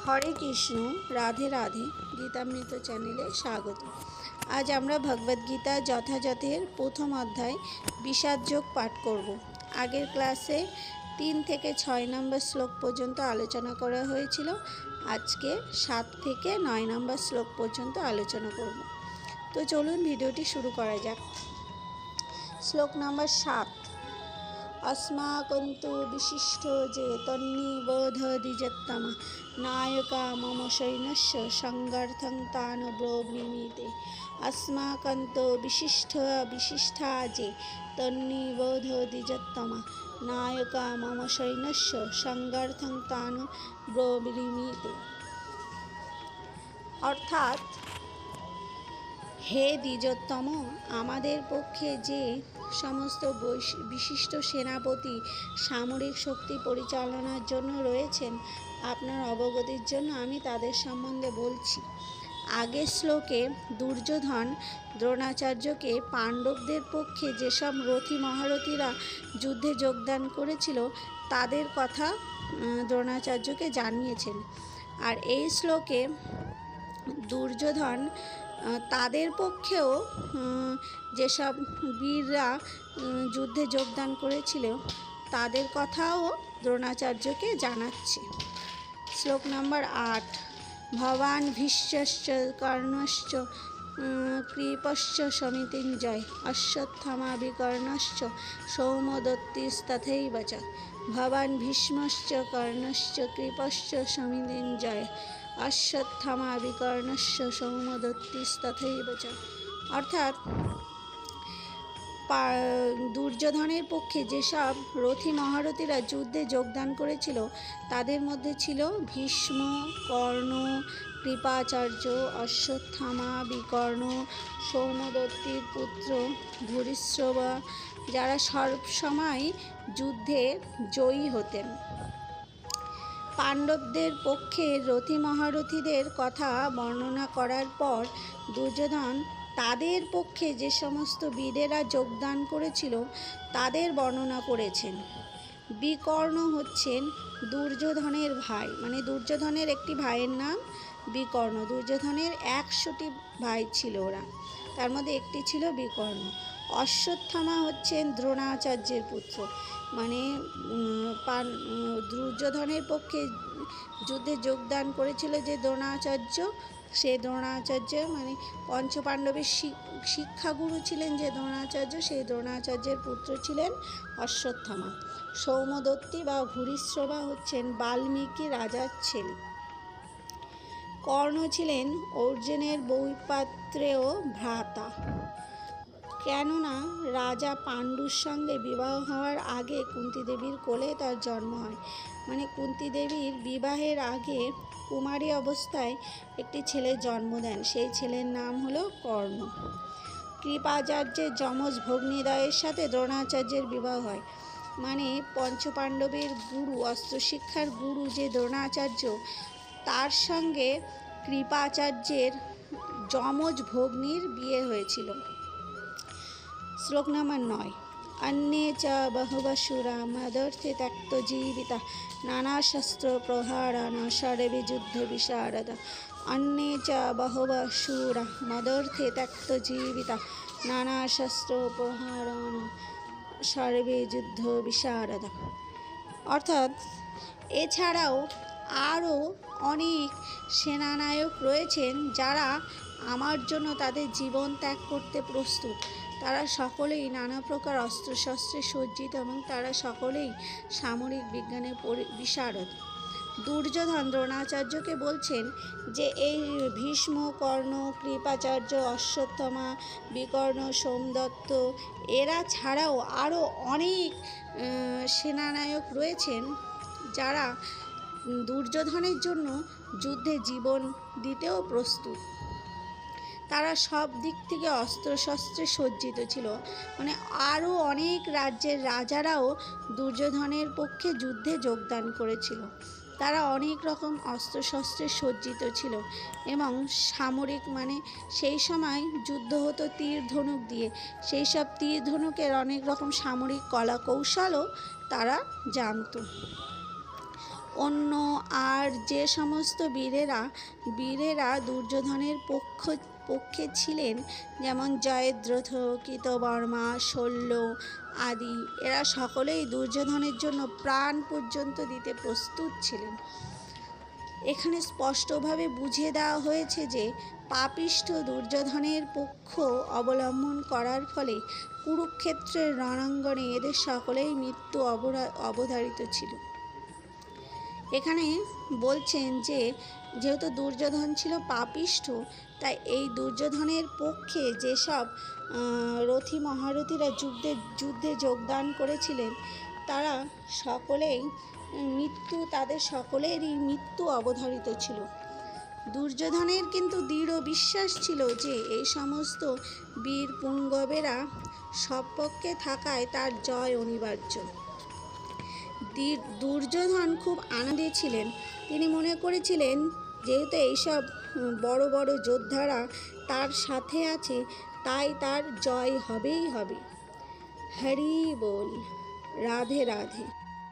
হরে কৃষ্ণ, রাধে রাধে, গীতামৃত চ্যানেলে স্বাগত। আজ আমরা ভগবদ্গীতা যথাযথের প্রথম অধ্যায় বিষাদ যোগ পাঠ করব। আগের ক্লাসে তিন থেকে ছয় নম্বর শ্লোক পর্যন্ত আলোচনা করা হয়েছিল। আজকে সাত থেকে নয় নম্বর শ্লোক পর্যন্ত আলোচনা করব। তো চলুন ভিডিওটি শুরু করা যাক। শ্লোক নম্বর সাত। अस्माकं तु विशिष्टो जे तन्निबोधदिजत्तम नायका मम सैन्यस्य सङ्गर्थं तान् ब्रोब्मीते अस्माकं तु विशिष्ट विशिष्टा जे तन्निबोधदिजत्तम नायका मम सैन्यस्य सङ्गर्थं तान् ব্রবীমিতে অর্থাৎ হে দ্বিজোত্তম আমাদের পক্ষে যে সমস্ত বৈশ- বিশিষ্ট সেনাপতি সামরিক শক্তি পরিচালনার জন্য রয়েছেন। আপনার অবগতির জন্য আমি তাদের সম্বন্ধে বলছি। আগের শ্লোকে দুর্যোধন দ্রোণাচার্যকে পাণ্ডবদের পক্ষে যেসব রথী মহারথীরা যুদ্ধে যোগদান করেছিল, তাদের কথা দ্রোণাচার্যকে জানিয়েছেন। আর এই শ্লোকে দুর্যোধন তাদের পক্ষেও যেসব বীররা যুদ্ধে যোগদান করেছিল, তাদের কথাও দ্রোণাচার্যকে জানাচ্ছে। শ্লোক নম্বর আট, ভবান ভীষ্মশ্চ কর্ণশ্চ কৃপশ্চ সমিতিঞ্জয় অশ্বত্থমা বিকর্ণশ্চ সৌমদত্তিস্তথৈব চ ভবান ভীষ্মশ্চ কর্ণশ্চ কৃপশ্চ সমিতিঞ্জয় অশ্বত্থমা বিকর্ণশ্চ সৌমদত্তিস্তথৈব চ অর্থাৎ দুর্যোধনের পক্ষে যেসব রথী মহারথীরা যুদ্ধে যোগদান করেছিল, তাদের মধ্যে ছিল ভীষ্ম, কর্ণ, কৃপাচার্য, অশ্বত্থামা, বিকর্ণ সৌমদত্তির পুত্র ভূরিশ্রবা, যারা সবসময় যুদ্ধে জয়ী হতেন। পাণ্ডবদের পক্ষে রথী মহারথীদের কথা বর্ণনা করার পর দুর্যোধন তাদের পক্ষে যে সমস্ত বীরেরা যোগদান করেছিল, তাদের বর্ণনা করেছেন। বিকর্ণ হচ্ছেন দুর্যোধনের ভাই। মানে দুর্যোধনের একটি ভাইয়ের নাম বিকর্ণ। দুর্যোধনের একশোটি ভাই ছিল ওরা। তার মধ্যে একটি ছিল বিকর্ণ। অশ্বত্থামা হচ্ছেন দ্রোণাচার্যের পুত্র। মানে দুর্যোধনের পক্ষে যুদ্ধে যোগদান করেছিল যে দ্রোণাচার্য সেই দ্রোণাচার্য মানে পঞ্চপাণ্ডবের শিক- শিক্ষাগুরু ছিলেন যে দ্রোণাচার্য সেই দ্রোণাচার্যের পুত্র ছিলেন অশ্বত্থামা। সৌমদত্তী বা ঘুরিশ্রবা হচ্ছেন বাল্মীকি রাজার ছেলে। কর্ণ ছিলেন অর্জুনের বৈপাত্রেয় ভ্রাতা। কেননা রাজা পাণ্ডুর সঙ্গে বিবাহ হওয়ার আগে কুন্তি দেবীর কোলে তার জন্ম হয়। মানে কুন্তিদেবীর বিবাহের আগে কুমারী অবস্থায় একটি ছেলে জন্ম দেন। সেই ছেলের নাম হলো কর্ণ। কৃপাচার্যের যমজ ভগ্নিদয়ের সাথে দ্রোণাচার্যের বিবাহ হয়। মানে পঞ্চপাণ্ডবের গুরু, অস্ত্রশিক্ষার গুরু যে দ্রোণাচার্য, তার সঙ্গে কৃপাচার্যের যমজ ভগ্নির বিয়ে হয়েছিল। শ্লোক নাম্বার নয়। অন্যে চ বহুবসুরা মদর্থে ত্যক্ত জীবিতা, নানা শস্ত্র প্রহারণ সর্বে যুদ্ধ বিশারদ। অন্যে চ বহুবসুরা মদর্থে ত্যক্ত জীবিতা, নানা শস্ত্র প্রহারণ সর্বে যুদ্ধ বিশারদ। অর্থাৎ এছাড়াও আরও অনেক সেনানায়ক রয়েছেন যারা আমার জন্য তাদের জীবন ত্যাগ করতে প্রস্তুত। তারা সকলেই নানা প্রকার অস্ত্রশস্ত্রে সজ্জিত এবং তারা সকলেই সামরিক বিজ্ঞানের বিশারদ। দুর্যোধন দ্রোণাচার্যকে বলছেন যে, এই ভীষ্ম, কর্ণ, কৃপাচার্য, অশ্বত্থমা, বিকর্ণ, সোমদত্ত, এরা ছাড়াও আরও অনেক সেনানায়ক রয়েছেন যারা দুর্যোধনের জন্য যুদ্ধে জীবন দিতেও প্রস্তুত। তারা সব দিক থেকে অস্ত্রশস্ত্রে সজ্জিত ছিল। মানে আরও অনেক রাজ্যের রাজারাও দুর্যোধনের পক্ষে যুদ্ধে যোগদান করেছিল। তারা অনেক রকম অস্ত্রশস্ত্রে সজ্জিত ছিল এবং সামরিক মানে সেই সময় যুদ্ধ হতো তীর ধনুক দিয়ে। সেই সব তীর ধনুকের অনেক রকম সামরিক কলা কৌশলও তারা জানতো। অন্য আর যে সমস্ত বীরেরা বীরেরা দুর্যোধনের পক্ষ, পক্ষে ছিলেন, যেমন জয়দ্রথ, কৃতবর্মা শল্য আদি, এরা সকলেই দুর্যোধনের জন্য প্রাণ পর্যন্ত দিতে প্রস্তুত ছিলেন। এখানে স্পষ্টভাবে বুঝিয়ে দেওয়া হয়েছে যে, পাপিষ্ঠ দুর্যোধনের পক্ষ অবলম্বন করার ফলে কুরুক্ষেত্রের রণাঙ্গনে এদের সকলেই মৃত্যু অবধারিত ছিল। এখানে বলছেন যে, যেহেতু দুর্যোধন ছিল পাপিষ্ঠ, তাই এই দুর্যোধনের পক্ষে যেসব রথী মহারথীরা যুদ্ধে যুদ্ধে যোগদান করেছিলেন, তারা সকলেই মৃত্যু, তাদের সকলেরই মৃত্যু অবধারিত ছিল। দুর্যোধনের কিন্তু দৃঢ় বিশ্বাস ছিল যে, এই সমস্ত বীর পুঙ্গবেরা সব পক্ষে থাকায় তার জয় অনিবার্য। দুর্যোধন খুব আনন্দে ছিলেন। তিনি মনে করেছিলেন যেহেতু এইসব বড় বড় যোদ্ধারা তার সাথে আছে, তাই তার জয় হবেই হবে। হরি বল, রাধে রাধে।